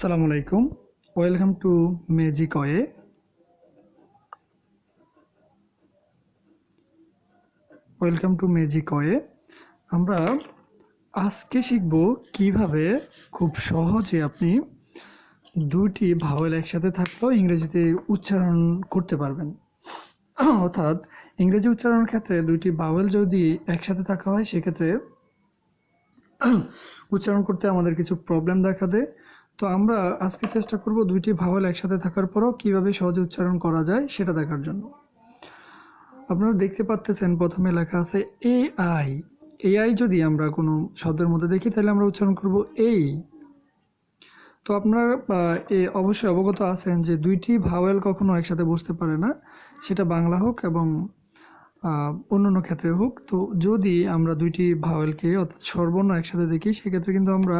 আসসালামু আলাইকুম। Welcome to magic way welcome to magic way আমরা আজকে শিখব কীভাবে খুব সহজে আপনি দুটি ভাওয়েল একসাথে থাকলেও ইংরেজিতে উচ্চারণ করতে পারবেন। অর্থাৎ ইংরেজি উচ্চারণের ক্ষেত্রে দুইটি ভাওয়েল যদি একসাথে থাকা হয়, সেক্ষেত্রে উচ্চারণ করতে আমাদের কিছু প্রবলেম দেখা দেয়। তো আমরা আজকে চেষ্টা করব দুইটি ভাওয়েল একসাথে থাকার পরও কীভাবে সহজে উচ্চারণ করা যায় সেটা দেখার জন্য। আপনারা দেখতে পাচ্তেছেন প্রথমে লেখা আছে এ আই এ আই যদি আমরা কোনো শব্দের মধ্যে দেখি তাহলে আমরা উচ্চারণ করব এই। তো আপনারা এ অবশ্যই অবগত আছেন যে দুইটি ভাওয়েল কখনো একসাথে বসতে পারে না। সেটা বাংলা হোক এবং আহ, অন্যান্য ক্ষেত্রে হোক। তো যদি আমরা দুইটি ভাওয়েলকে অর্থাৎ সর্বর্ণ একসাথে দেখি সেক্ষেত্রে কিন্তু আমরা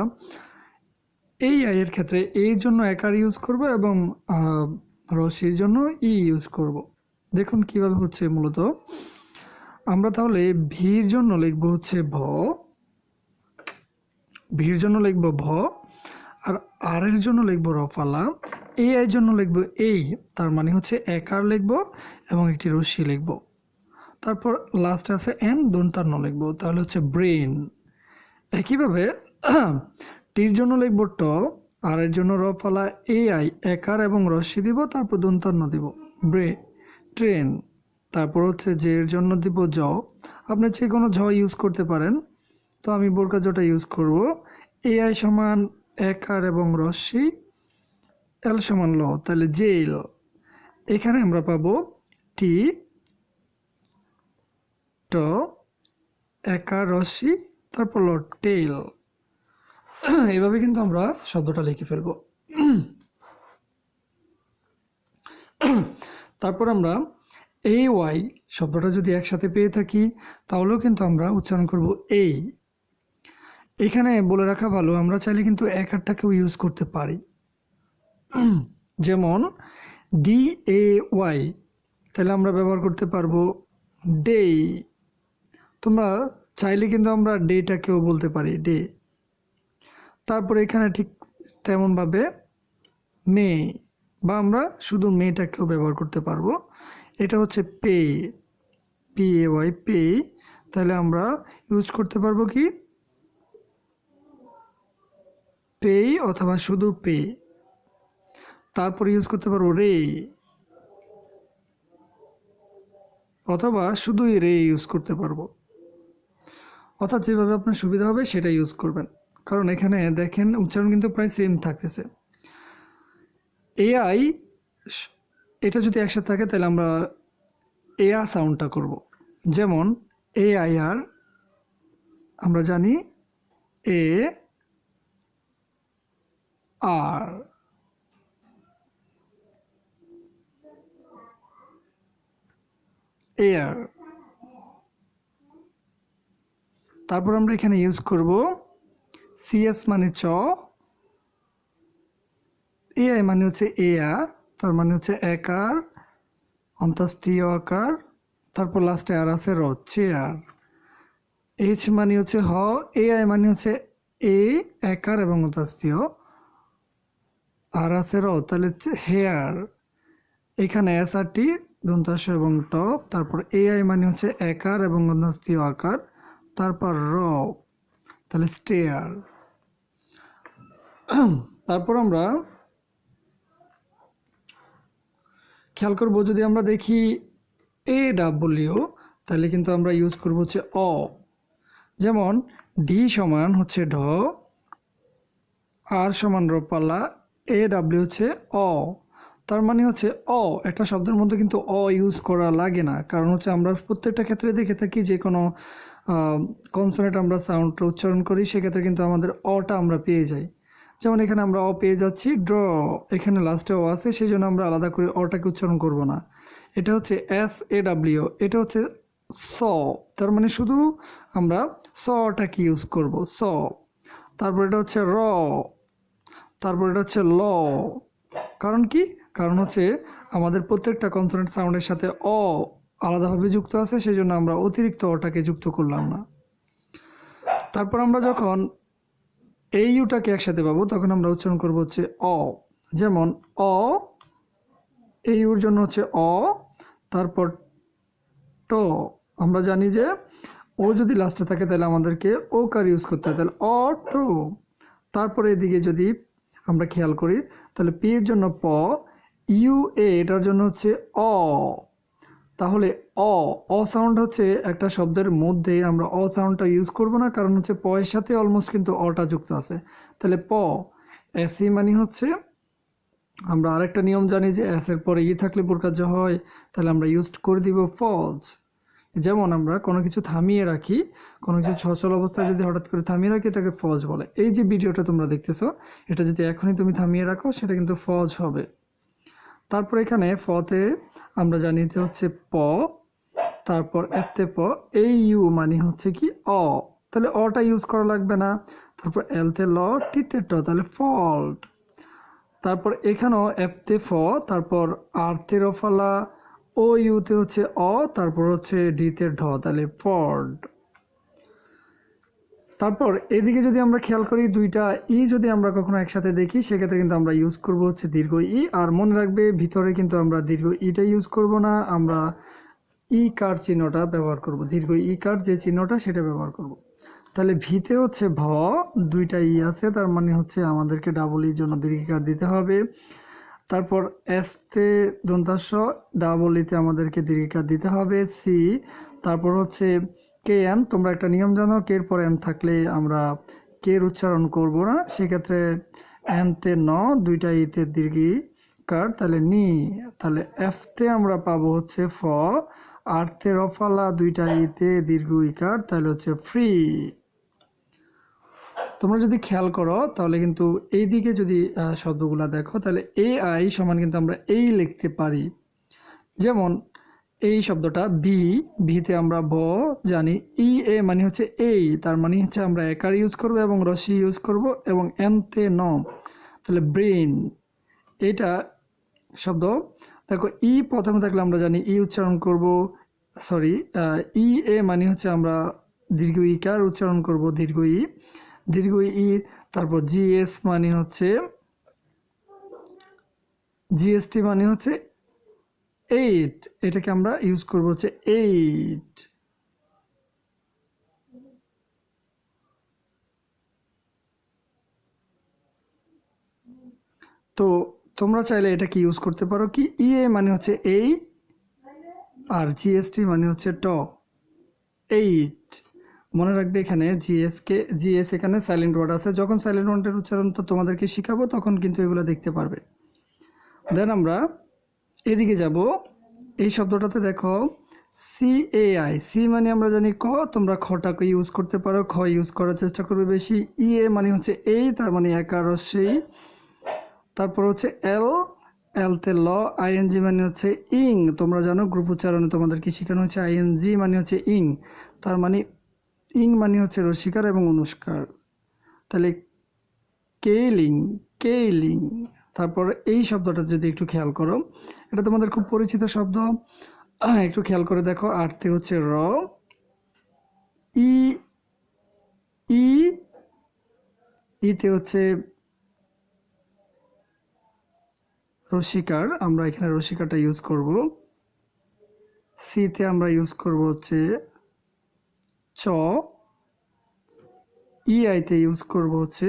এই আইয়ের ক্ষেত্রে এই জন্য একার ইউজ করব এবং আহ, রশ্মির জন্য ই ইউজ করব। দেখুন কীভাবে হচ্ছে মূলত। আমরা তাহলে ভির জন্য লিখব হচ্ছে ভ। ভির জন্য লিখব ভ। আর আর এর জন্য লিখব রফালা। এই এর জন্য লিখব এই তার মানে হচ্ছে একার লিখব এবং একটি রশ্মি লিখব। তারপর লাস্টে আছে এন দন্তান্ন লিখব। তাহলে হচ্ছে ব্রেন একইভাবে টির জন্য লিখব ট, আর এর জন্য রফালা এ আই, একার এবং রশ্মি দিব, তারপর দন্তান্ন দিব। ব্রে, ট্রেন, তারপর হচ্ছে যে এর জন্য দিব জ। আপনি যে কোনো ঝ ইউজ করতে পারেন। তো আমি বোরকা জটা ইউজ করব। এ আই সমান একার এবং রশ্মি, এল সমান ল। তাহলে জেল। এখানে আমরা পাবো টি, ট, একার, রশ্মি, তারপর ল টেল এভাবে কিন্তু আমরা শব্দটা লিখে ফেলব। তারপর আমরা এই ওয়াই শব্দটা যদি একসাথে পেয়ে থাকি, তাহলেও কিন্তু আমরা উচ্চারণ করব এই এখানে বলে রাখা ভালো, আমরা চাইলে কিন্তু এক আটটাকেও ইউজ করতে পারি। যেমন ডি এ ওয়াই তাহলে আমরা ব্যবহার করতে পারব ডে তোমরা চাইলে কিন্তু আমরা ডেটাকেও বলতে পারি ডে তারপরে এখানে ঠিক তেমনভাবে মে বা আমরা শুধু মেয়েটাকেও ব্যবহার করতে পারব। এটা হচ্ছে pay P A Y pay তাহলে আমরা ইউজ করতে পারব কি? পে অথবা শুধু পে তারপর ইউজ করতে পারব রে অথবা শুধুই রে ইউজ করতে পারব। অর্থাৎ যেভাবে আপনার সুবিধা হবে সেটা ইউজ করবেন। কারণ এখানে দেখেন উচ্চারণ কিন্তু প্রায় সেম থাকতেছে। এআই এটা যদি একসাথে থাকে তাহলে আমরা এআ সাউন্ডটা করব। যেমন এ আই আর আমরা জানি এ আর এয়ার তারপর আমরা এখানে ইউজ করব সিএস মানে চ এআই মানে হচ্ছে এয়া তার মানে হচ্ছে একার অন্তাস্তীয় আকার, তারপর লাস্টে আর আছে র চেয়ার এইচ মানে হচ্ছে হ এআই মানে হচ্ছে এ একার এবং অন্তাস্তীয় আর আছে র, তাহলে হেয়ার এখানে এস আর টি দন্তাস এবং ট তারপর এআই মানে হচ্ছে একার এবং অন্তাস্তীয় আকার, তারপর র, তাহলে স্টেয়ার তারপর আমরা খেয়াল করব যদি আমরা দেখি এ ডাব্লিউ তাহলে কিন্তু আমরা ইউজ করব হচ্ছে অ যেমন ডি সমান হচ্ছে ঢ আর সমান রপালা এ ডাব্লিউ হচ্ছে অ তার মানে হচ্ছে অ একটা শব্দের মধ্যে কিন্তু অ ইউজ করা লাগে না। কারণ হচ্ছে আমরা প্রত্যেকটা ক্ষেত্রে দেখে থাকি যে কোনো কনসোনেট আমরা সাউন্ডটা উচ্চারণ করি, সেক্ষেত্রে কিন্তু আমাদের অটা আমরা পেয়ে যাই। যেমন এখানে আমরা অ পেয়ে যাচ্ছি, ড্র এখানে লাস্টে অ আছে সেই জন্য আমরা আলাদা করে অটাকে উচ্চারণ করব না। এটা হচ্ছে এস এ ডাব্লিউ এটা হচ্ছে স, তার মানে শুধু আমরা স সটাকে ইউজ করব, স। তারপর এটা হচ্ছে র, তারপর এটা হচ্ছে ল। কারণ কি? কারণ হচ্ছে আমাদের প্রত্যেকটা কনসোনেন্ট সাউন্ডের সাথে অ আলাদাভাবে যুক্ত আছে সেই জন্য আমরা অতিরিক্ত অটাকে যুক্ত করলাম না। তারপর আমরা যখন এই ইউটাকে একসাথে পাবো, তখন আমরা উচ্চারণ করব হচ্ছে অ। যেমন অ, এই ইউর জন্য হচ্ছে অ, তারপর ট। আমরা জানি যে ও যদি লাস্টে থাকে তাহলে আমাদেরকে ও কার ইউজ করতে হয়? তাহলে অ টো। তারপরে এদিকে যদি আমরা খেয়াল করি, তাহলে পি এর জন্য প, ইউ এ এটার জন্য হচ্ছে অ। তাহলে অ অ সাউন্ড হচ্ছে একটা শব্দের মধ্যে আমরা অ সাউন্ডটা ইউজ করব না কারণ হচ্ছে প এর সাথে অলমোস্ট কিন্তু অটা যুক্ত আছে। তাহলে প এসি মানে হচ্ছে আমরা আরেকটা নিয়ম জানি যে এস এর পরে ই থাকলে প্রকার্য হয় তাহলে আমরা ইউজ করে দিব ফজ যেমন আমরা কোনো কিছু থামিয়ে রাখি কোনো কিছু সচল অবস্থায় যদি হঠাৎ করে থামিয়ে রাখি এটাকে ফজ বলে। এই যে ভিডিওটা তোমরা দেখতেছো এটা যদি এখনই তুমি থামিয়ে রাখো সেটা কিন্তু ফজ হবে। তারপর এখানে ফতে আমরা জানি যে হচ্ছে প, তারপর এতে প এই ইউ মানে হচ্ছে কি অ। তাহলে অটা ইউজ করা লাগবে না। তারপর এলতে ল, টিতে ট, তাহলে ফল্ট। তারপর এখানেও এফতে ফ, তারপর আরতে রফালা, ও, ইউতে হচ্ছে অ, তারপর হচ্ছে ডিতে ঢ, তাহলে ফর্ড তারপর এদিকে যদি আমরা খেয়াল করি, দুইটা ই যদি আমরা কখনো একসাথে দেখি, সেক্ষেত্রে কিন্তু আমরা ইউজ করব হচ্ছে দীর্ঘ ই। আর মনে রাখবে, ভিতরে কিন্তু আমরা দীর্ঘ ইটা ইউজ করব না, আমরা ই কার চিহ্নটা ব্যবহার করব। দীর্ঘ ই কার যে চিহ্নটা, সেটা ব্যবহার করব। তাহলে ভিতে হচ্ছে ভ, দুইটা ই আছে, তার মানে হচ্ছে আমাদেরকে ডাবল ইর জন্য দীর্ঘিকার দিতে হবে। তারপর এসতে দন্তাস্য ডাবল ইতে আমাদেরকে দীর্ঘিকার দিতে হবে সি তারপর হচ্ছে কে এন তোমরা একটা নিয়ম জানো, কে এর পর এন থাকলে আমরা কের উচ্চারণ করব না? সেক্ষেত্রে এনতে ন, দুইটা ইতে দীর্ঘিকার তাহলে নি। তাহলে এফতে আমরা পাবো হচ্ছে ফ আরতে রফালা, দুইটা ইতে দীর্ঘ ইকার তাহলে হচ্ছে ফ্রি। তোমরা যদি খেয়াল করো, তাহলে কিন্তু এই দিকে যদি শব্দগুলা দেখো, তাহলে এ আই সমান কিন্তু আমরা এই লিখতে পারি। যেমন এই শব্দটা বি ভিতে আমরা ভ জানি, ই, এ মানে হচ্ছে এই, তার মানে হচ্ছে আমরা একার ইউজ করব এবং রসি ইউজ করব এবং এনতে ন। তাহলে ব্রেন, এটা শব্দ। দেখো, ই প্রথমে থাকলে আমরা জানি ই উচ্চারণ করব সরি ই, এ মানে হচ্ছে আমরা দীর্ঘ ইকার উচ্চারণ করব, দীর্ঘ ই। দীর্ঘ ই, তারপর জিএস মানে হচ্ছে জিএসটি মানে হচ্ছে এইট এটাকে আমরা ইউজ করব হচ্ছে এইট তো তোমরা চাইলে এটাকে ইউজ করতে পারো কি? ইএ মানে হচ্ছে এই আর জিএসটি মানে হচ্ছে ট এইট মনে রাখবে এখানে G S K G S এখানে সাইলেন্ট ওয়ার্ড আছে। যখন সাইলেন্ট ওয়ার্ডের উচ্চারণ তো তোমাদেরকে শিখাবো, তখন কিন্তু এগুলো দেখতে পারবে। দেন আমরা এদিকে যাব। এই শব্দটাতে দেখো সি এ আই সি মানে আমরা জানি ক, তোমরা খটাকে ইউজ করতে পারো, খ ইউজ করার চেষ্টা করবে বেশি। ই এ মানে হচ্ছে এই তার মানে একার সেই তারপর হচ্ছে এল এলতে ল আইএনজি মানে হচ্ছে ইং তোমরা জানো গ্রুপ উচ্চারণে তোমাদেরকে শেখানো হচ্ছে আইএনজি মানে হচ্ছে ইং তার মানে ইং মানে হচ্ছে রসিকার এবং অনুষ্কার। তাহলে কেলিং কেলিং তারপর এই শব্দটা যদি একটু খেয়াল করো, এটা তোমাদের খুব পরিচিত শব্দ। একটু খেয়াল করে দেখো, আরতে হচ্ছে র, ই ই, ইতে হচ্ছে রসিকার, আমরা এখানে রসিকারটা ইউজ করব। সিতে আমরা ইউজ করব হচ্ছে চ, ই আইতে ইউজ করব হচ্ছে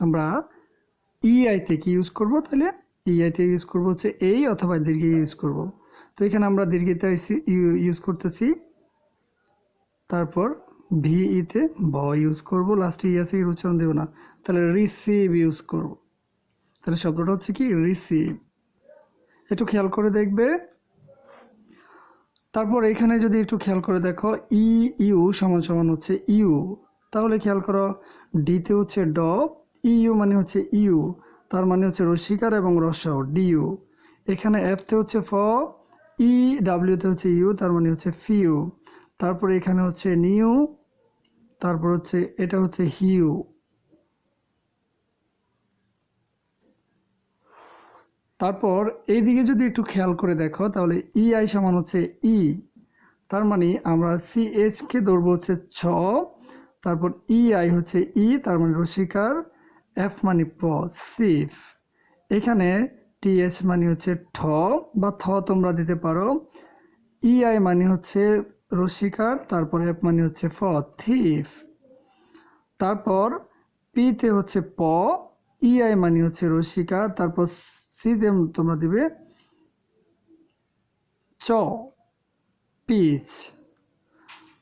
আমরা ই আইতে কি ইউজ করব, তাহলে ই আইতে ইউজ করব হচ্ছে এই অথবা দীর্ঘ ইউজ করব। তো এখানে আমরা দীর্ঘিতে ইউজ করতেছি। তারপর ভিইতে ভ ইউজ করব লাস্টে ই আছে উচ্চারণ দেব না। তাহলে রিসিভ ইউজ করব। তাহলে শব্দটা হচ্ছে কি? রিসিভ একটু খেয়াল করে দেখবে। তারপর এখানে যদি একটু খেয়াল করে দেখো ই ইউ সমান সমান হচ্ছে ইউ তাহলে খেয়াল করো ডিতে হচ্ছে ড ইউ মানে হচ্ছে ইউ, তার মানে হচ্ছে রসিকার এবং রসাও ডিউ এখানে এফতে হচ্ছে ফ, ই ডাব্লিউতে হচ্ছে ইউ, তার মানে হচ্ছে ফিউ। তারপরে এখানে হচ্ছে নিউ, তারপর হচ্ছে এটা হচ্ছে হিউ। তারপর এইদিকে যদি একটু খেয়াল করে দেখো, তাহলে ই আই সমান হচ্ছে ই, তার মানে আমরা সি কে ধরবো হচ্ছে ছ, তারপর ই আই হচ্ছে ই, তার মানে রসিকার এফ মানে প সিফ এখানে টিএচ মানে হচ্ছে ঠ বা থ তোমরা দিতে পারো। ই আই মানে হচ্ছে রসিকার, তারপর এফ মানে হচ্ছে ফ থিফ তারপর পিতে হচ্ছে প ইআই মানে হচ্ছে রসিকা তারপর সিতে তোমরা দিবে চ পিচ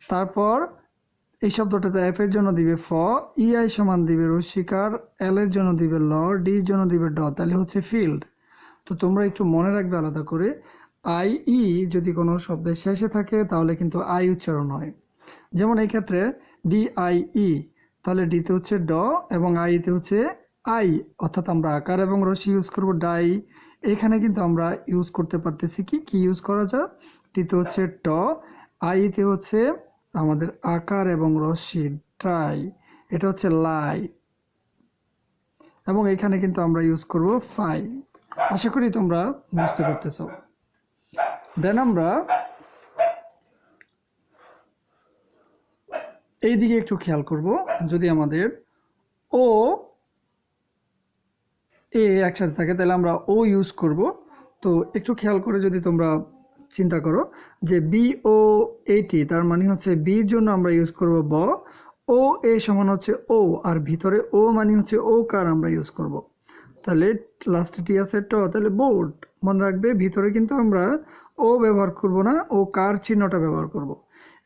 তারপর এই শব্দটাতে এফ এর জন্য দিবে ফ ই আই সমান দিবে রসিকার এল এর জন্য দিবে ল ডির জন্য দিবে ড তাহলে হচ্ছে ফিল্ড। তো তোমরা একটু মনে রাখবে আলাদা করে আই ই যদি কোনো শব্দের শেষে থাকে, তাহলে কিন্তু আই উচ্চারণ হয়। যেমন এই ক্ষেত্রে ডি আই ই তাহলে ডিতে হচ্ছে ড এবং আই আইতে হচ্ছে আই অর্থাৎ আমরা আকার এবং রশি ইউজ করব ডাই। এখানে কিন্তু আমরা ইউজ করতে পারতেছি কি? কি ইউজ করা যায়? ডিতে হচ্ছে ট আইতে হচ্ছে আমাদের আকার এবং রশ্মি ট্রাই এটা হচ্ছে লাই এবং এখানে কিন্তু আমরা ইউজ করব ফাই আশা করি তোমরা বুঝতে পারতেছ। দেন আমরা এই দিকে একটু খেয়াল করব, যদি আমাদের ও এ একসাথে থাকে, তাহলে আমরা ও ইউজ করব। তো একটু খেয়াল করে যদি তোমরা চিন্তা করো যে বি ও এটি তার মানে হচ্ছে বির জন্য আমরা ইউজ করব ব। ও এ সমান হচ্ছে ও আর ভিতরে ও মানে হচ্ছে ও কার আমরা ইউজ করব। তাহলে লাস্টে টি আছে ট তাহলে বোর্ড মনে রাখবে ভিতরে কিন্তু আমরা ও ব্যবহার করব না ও কার চিহ্নটা ব্যবহার করব।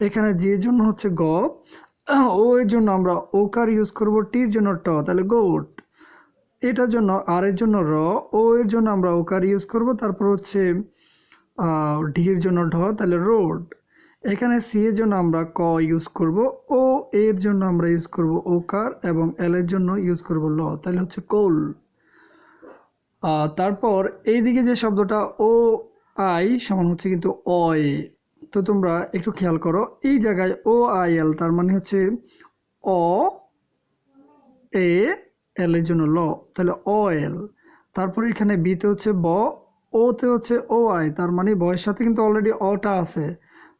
এখানে যে জন্য হচ্ছে গ ও এর জন্য আমরা ও কার ইউজ করব টির জন্য ট, তাহলে গোট এটার জন্য আর এর জন্য র ও এর জন্য আমরা ওকার ইউজ করব, তারপর হচ্ছে ঢির জন্য ঢ তাহলে রোড এখানে সি এর জন্য আমরা ক ইউজ করব ও এর জন্য আমরা ইউজ করব ও কার এবং এল এর জন্য ইউজ করব ল তাহলে হচ্ছে কোল তারপর এইদিকে যে শব্দটা ও আই সমান হচ্ছে কিন্তু অয় তো তোমরা একটু খেয়াল করো, এই জায়গায় ও আই এল তার মানে হচ্ছে অ এ এল এর জন্য ল তাহলে অ এল তারপর এখানে বিতে হচ্ছে ব ওতে হচ্ছে ও আই তার মানে বয়ের সাথে কিন্তু অলরেডি অটা আছে।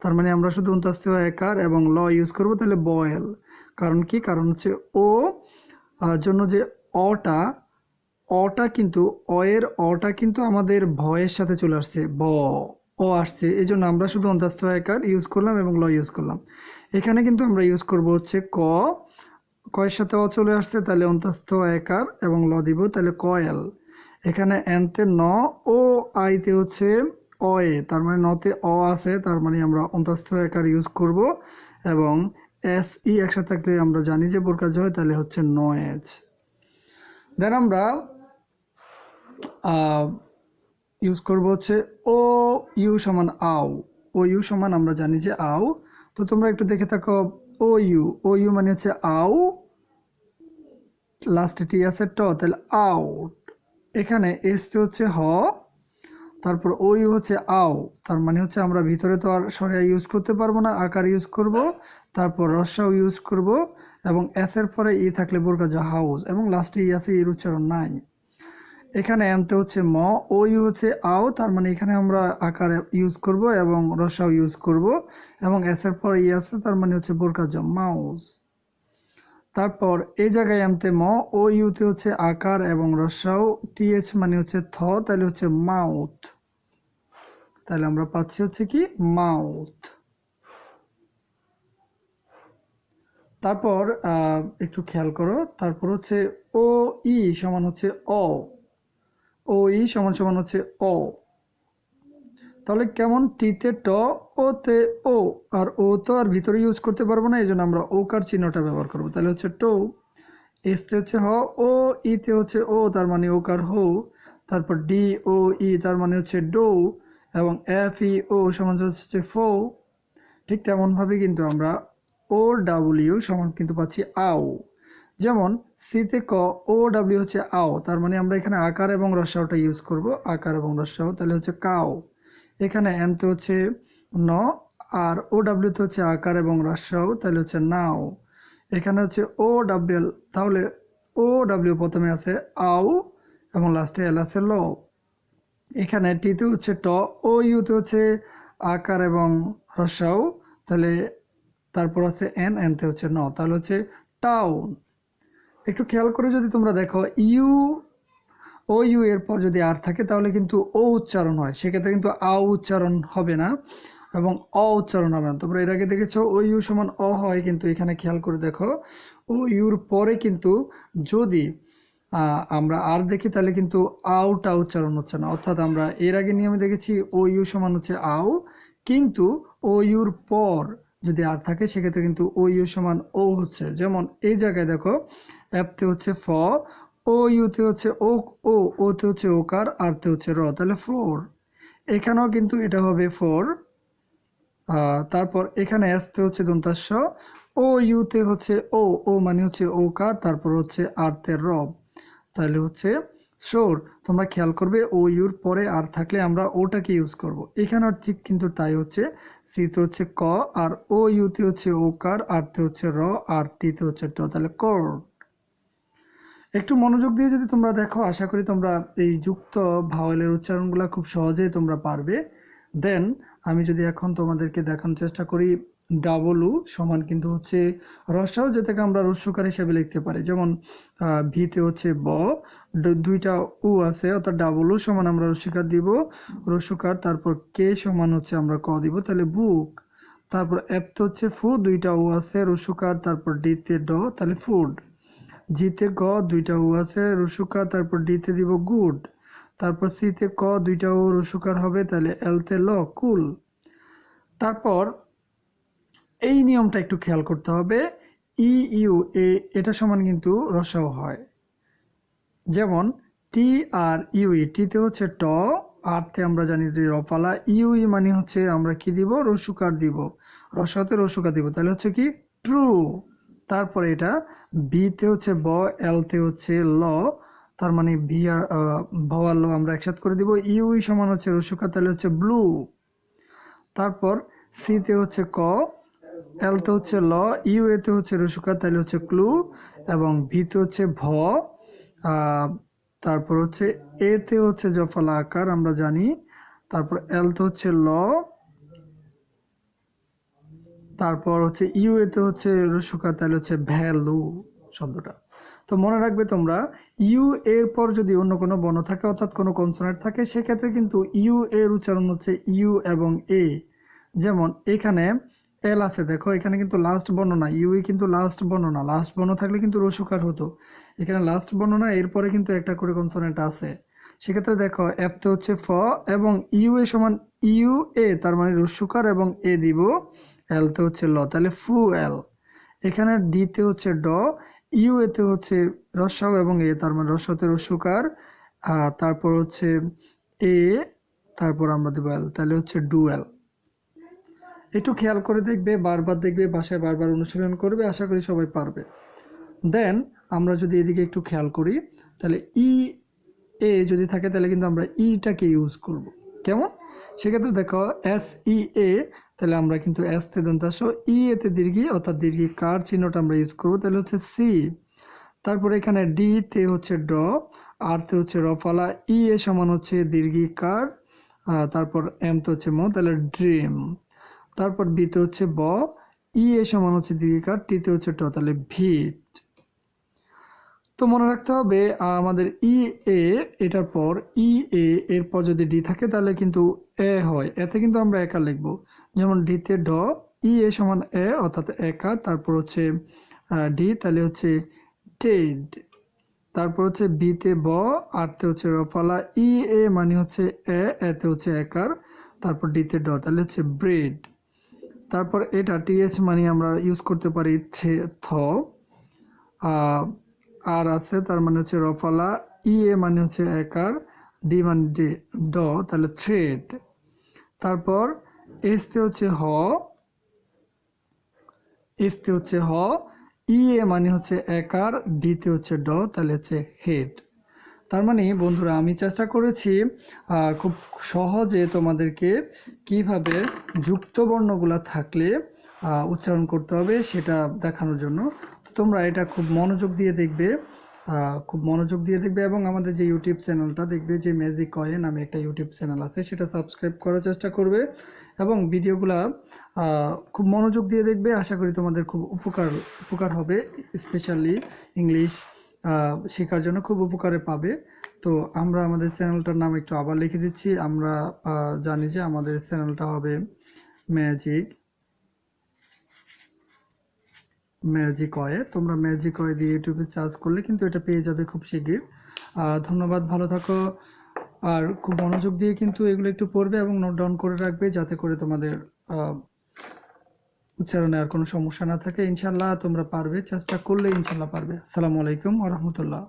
তার মানে আমরা শুধু উনতাস্তি একার এবং ল ইউজ করব, তাহলে বয়েল। কারণ কি? কারণ হচ্ছে ও জন্য যে অটা অটা কিন্তু অ অয়ের অটা কিন্তু আমাদের ভয়ের সাথে চলে আসছে। ব ও আসছে। এই জন্য আমরা শুধু অন্তাস্ত একার ইউজ করলাম এবং ল ইউজ করলাম। এখানে কিন্তু আমরা ইউজ করব হচ্ছে ক। কয়ের সাথে অ চলে আসছে, তাহলে অন্তস্থ একার এবং ল দিব, তাহলে কয়েল। এখানে এনতে ন ও আইতে হচ্ছে অ এ, তার মানে নতে অ আছে, তার মানে আমরা অন্তস্থ একার ইউজ করব, এবং এস ই একসাথে থাকলে আমরা জানি যে বোর কাজ হয়, তাহলে হচ্ছে ন এজ দেন আমরা ইউজ করব হচ্ছে ও ইউ সমান আও। ও ইউ সমান আমরা জানি যে আও। তো তোমরা একটু দেখে থাকো, ও ইউ ও ইউ মানে হচ্ছে আউ লাস্টে টি আছে ট, তাহলে আউট এখানে এসতে হচ্ছে হ, তারপর ওই হচ্ছে আও, তার মানে হচ্ছে আমরা ভিতরে তো আর সরিয়া ইউজ করতে পারব না, আকার ইউজ করব, তারপর রসাও ইউজ করব, এবং এস এর পরে ই থাকলে বোরকা যা হাউস এবং লাস্টে ই আছে এর উচ্চারণ নাই এখানে এনতে হচ্ছে ম ও ইউ হচ্ছে আও, তার মানে এখানে আমরা আকার ইউজ করব এবং রসাও ইউজ করব, এবং এস এর পর ই আছে, তার মানে হচ্ছে বোরকা জ মাউস তারপর এই জায়গায় আনতে ম, ও ইউতে হচ্ছে আকার এবং রসাও টিএচ মানে হচ্ছে থ, তাহলে হচ্ছে মাউথ। তাহলে আমরা পাচ্ছি হচ্ছে কি? মাউথ। তারপর একটু খেয়াল করো, তারপর হচ্ছে ও, ই সমান হচ্ছে অ। ও, ই সমান সমান হচ্ছে অ। তাহলে কেমন? টিতে ট, ও তে ও। আর ও তো আর ভিতরে ইউজ করতে পারব না এই জন্য আমরা ও কার চিহ্নটা ব্যবহার করব। তাহলে হচ্ছে টো এসতে হচ্ছে হ, ও ইতে হচ্ছে ও, তার মানে ও কার হো। তারপর ডি, ও, ই, তার মানে হচ্ছে ডো, এবং এফ, ই, ও সমান হচ্ছে ফো। ঠিক তেমনভাবে কিন্তু আমরা ও, ডাব্লিউ, সমান কিন্তু পাচ্ছি আও। যেমন সিতে ক, ও, ডাব্লিউ হচ্ছে আও। তার মানে আমরা এখানে আকার এবং রসাওটা ইউজ করব। আকার এবং রসাও তাহলে হচ্ছে কাও এখানে এনতে হচ্ছে ন, আর ও ডাব্লিউতে হচ্ছে আকার এবং রসাও তাহলে হচ্ছে নাও। এখানে হচ্ছে ও ডাব্লিউ তাহলে ও ডাব্লিউ প্রথমে আছে আও, এবং লাস্টে এল আছে ল। এখানে টিতে হচ্ছে ট ও ইউতে হচ্ছে আকার এবং রসাও তাহলে তারপর আছে এন এনতে হচ্ছে ন, তাহলে হচ্ছে টাউন একটু খেয়াল করে যদি তোমরা দেখো ইউ ও ইউ এর পর যদি আর থাকে, তাহলে কিন্তু ও উচ্চারণ হয়। সেক্ষেত্রে কিন্তু আ উচ্চারণ হবে না এবং অ উচ্চারণ হবে না। তোমরা এর আগে দেখেছ, ও ইউ সমান অ হয় কিন্তু এখানে খেয়াল করে দেখো, ও ইউর পরে কিন্তু যদি আমরা আর দেখি, তাহলে কিন্তু আউটা উচ্চারণ হচ্ছে না। অর্থাৎ আমরা এর আগে নিয়মে দেখেছি, ও ইউ সমান হচ্ছে আউ, কিন্তু ও ইউর পর যদি আর থাকে, সেক্ষেত্রে কিন্তু ও ইউ সমান ও হচ্ছে। যেমন এই জায়গায় দেখো, অ্যাপতে হচ্ছে ফ ও, ইউতে হচ্ছে ও ও, ওতে হচ্ছে ওকার আরতে হচ্ছে র, তাহলে ফোর। এখানেও কিন্তু এটা হবে ফোর। তারপর এখানে এসতে হচ্ছে দন্তাস্য ও, ইউতে হচ্ছে ও ও মানে হচ্ছে ওকার তারপর হচ্ছে আরতে রব তাহলে হচ্ছে শোর তোমরা খেয়াল করবে, ও, ইউর পরে আর থাকলে আমরা ওটাকে ইউজ করব। এখানেও ঠিক কিন্তু তাই হচ্ছে, সিতে হচ্ছে ক, আর ও, ইউতে হচ্ছে ওকার আরতে হচ্ছে র, আর টিতে হচ্ছে ট, তাহলে কর। একটু মনোযোগ দিয়ে যদি তোমরা দেখো, আশা করি তোমরা এই যুক্ত ভাওয়েলের উচ্চারণগুলো খুব সহজেই তোমরা পারবে। দেন আমি যদি এখন তোমাদেরকে দেখানোর চেষ্টা করি ডাবল উ সমান কিন্তু হচ্ছে রসাও যেটাকে আমরা রস্যকার হিসেবে লিখতে পারি। যেমন ভিতে হচ্ছে ব দুইটা উ আছে, অর্থাৎ ডাবল উ সমান আমরা রস্যকার দিব। রস্যকার তারপর কে সমান হচ্ছে আমরা ক দিব। তাহলে বুক তারপর এপ্ত হচ্ছে ফু দুইটা উ আছে রস্যকার তারপর ডিতে ড, তাহলে ফুড জিতে গ দুইটা উ আছে রসুকার তারপর ডিতে দিব গুড। তারপর সিতে ক, দুইটা উ রসুকার হবে, তাহলে এলতে ল, কুল। তারপর এই নিয়মটা একটু খেয়াল করতে হবে। ই, ইউ, এ, এটা সমান কিন্তু রসাও হয়। যেমন, টি, আর ইউই টিতে হচ্ছে ট আরতে আমরা জানি রপালা ইউই মানে হচ্ছে আমরা কি দিব? রসুকার দিব। রসাতে রসুকার দিব। তাহলে হচ্ছে কি? ট্রু। তারপরে এটা বিতে হচ্ছে ব এলতে হচ্ছে ল, তার মানে ভি আর ভওয়াল ল আমরা একসাথে করে দিব। ইউই সমান হচ্ছে রসুকা, তাহলে হচ্ছে ব্লু তারপর সিতে হচ্ছে ক এলতে হচ্ছে ল ইউ এতে হচ্ছে রসুকা, তাহলে হচ্ছে ক্লু এবং ভিতে হচ্ছে ভ তারপর হচ্ছে এতে হচ্ছে জফলা আকার, আমরা জানি। তারপর এলতে হচ্ছে ল তারপর হচ্ছে ইউ এতে হচ্ছে রসুকার তাহলে হচ্ছে ভ্যালু শব্দটা। তো মনে রাখবে তোমরা, ইউ এর পর যদি অন্য কোনো বর্ণ থাকে, অর্থাৎ কোনো কনসোনেন্ট থাকে, সেক্ষেত্রে কিন্তু ইউ এর উচ্চারণ হচ্ছে ইউ এবং এ। যেমন এখানে এল আছে, দেখো, এখানে কিন্তু লাস্ট বর্ণনা ইউ কিন্তু লাস্ট বর্ণনা লাস্ট বর্ণ থাকলে কিন্তু রসুকার হতো। এখানে লাস্ট বর্ণনা এরপরে কিন্তু একটা করে কনসোনেন্ট আছে। সেক্ষেত্রে দেখো এফ তো হচ্ছে ফ এবং ইউ এ সমান ইউ এ, তার মানে রসুকার এবং এ দিব এল তে হচ্ছে ল, তাহলে ফু এল এখানে ডি তে হচ্ছে ড ইউ এতে হচ্ছে রস্যাও এবং এ তার মানে রস্যতে রস্যুকার আর তারপর হচ্ছে এ তারপর আমরা দেবো এল তাহলে হচ্ছে ডুয়েল একটু খেয়াল করে দেখবে, বারবার দেখবে, বাসায় বারবার অনুশীলন করবে, আশা করি সবাই পারবে। দেন আমরা যদি এদিকে একটু খেয়াল করি, তাহলে ই এ যদি থাকে, তাহলে কিন্তু আমরা ইটাকে ইউজ করব। কেমন? সেক্ষেত্রে দেখো এস ই এ তাহলে আমরা কিন্তু এস তে দন্তাস ই এতে দীর্ঘি, অর্থাৎ দীর্ঘি কার চিহ্নটা আমরা ইউজ করব, তাহলে হচ্ছে সি তারপরে এখানে ডি তে হচ্ছে ড আর তে হচ্ছে রফালা ই এ সমান হচ্ছে দীর্ঘি কার তারপর এম তো হচ্ছে মো তাহলে ড্রিম। তারপর বিতে হচ্ছে ব ই এ সমান হচ্ছে দীর্ঘিকার টিতে হচ্ছে ট, তাহলে ভিট। তো মনে রাখতে হবে আমাদের ই এ এটার পর ই এ এরপর যদি ডি থাকে তাহলে কিন্তু এ হয়। এতে কিন্তু আমরা একা লিখব। যেমন ডিতে ড ই এ সমান এ অর্থাৎ একা। তারপর হচ্ছে ডি তাহলে হচ্ছে টেড তারপর হচ্ছে বিতে ব আরতে হচ্ছে রফালা ই এ মানে হচ্ছে এ এতে হচ্ছে একার। তারপর ডিতে ড, তাহলে হচ্ছে ব্রেড তারপর এটা টিএচ মানে আমরা ইউজ করতে পারি থে- আর আছে, তার মানে হচ্ছে রফালা, ই এ মানে হচ্ছে এক একার, ডি মানে ডি, ড, তাহলে থ্রেড। তারপর এসতে হচ্ছে হ এসতে হচ্ছে হ, ই এ মানে হচ্ছে একার ডিতে হচ্ছে ড, তাহলে হচ্ছে হেড। তার মানে বন্ধুরা, আমি চেষ্টা করেছি খুব সহজে তোমাদেরকে কীভাবে যুক্ত বর্ণগুলা থাকলে উচ্চারণ করতে হবে, সেটা দেখানোর জন্য। তোমরা এটা খুব মনোযোগ দিয়ে দেখবে খুব মনোযোগ দিয়ে দেখবে এবং আমাদের যে ইউটিউব চ্যানেলটা দেখবে যে ম্যাজিক কয়ে নামে একটা ইউটিউব চ্যানেল আছে, সেটা সাবস্ক্রাইব করার চেষ্টা করবে এবং ভিডিওগুলা খুব মনোযোগ দিয়ে দেখবে। আশা করি তোমাদের খুব উপকার উপকার হবে স্পেশালি ইংলিশ শেখার জন্য খুব উপকারে পাবে। তো আমরা আমাদের চ্যানেলটার নাম একটু আবার লিখে দিচ্ছি। আমরা জানি যে আমাদের চ্যানেলটা হবে ম্যাজিক ম্যাজিক অয়ে তোমরা ম্যাজিক অয়ে দিয়ে ইউটিউবে সার্চ করলে কিন্তু এটা পেয়ে যাবে খুব শিগগির। ধন্যবাদ, ভালো থাকো। আর খুব মনোযোগ দিয়ে কিন্তু এগুলো একটু পড়বে এবং নোট ডাউন করে রাখবে যাতে করে তোমাদের উচ্চারণে আর কোনো সমস্যা না থাকে। ইনশাল্লাহ তোমরা পারবে, চেষ্টা করলে ইনশাল্লাহ পারবে। আসসালামু আলাইকুম রাহমাতুল্লাহ।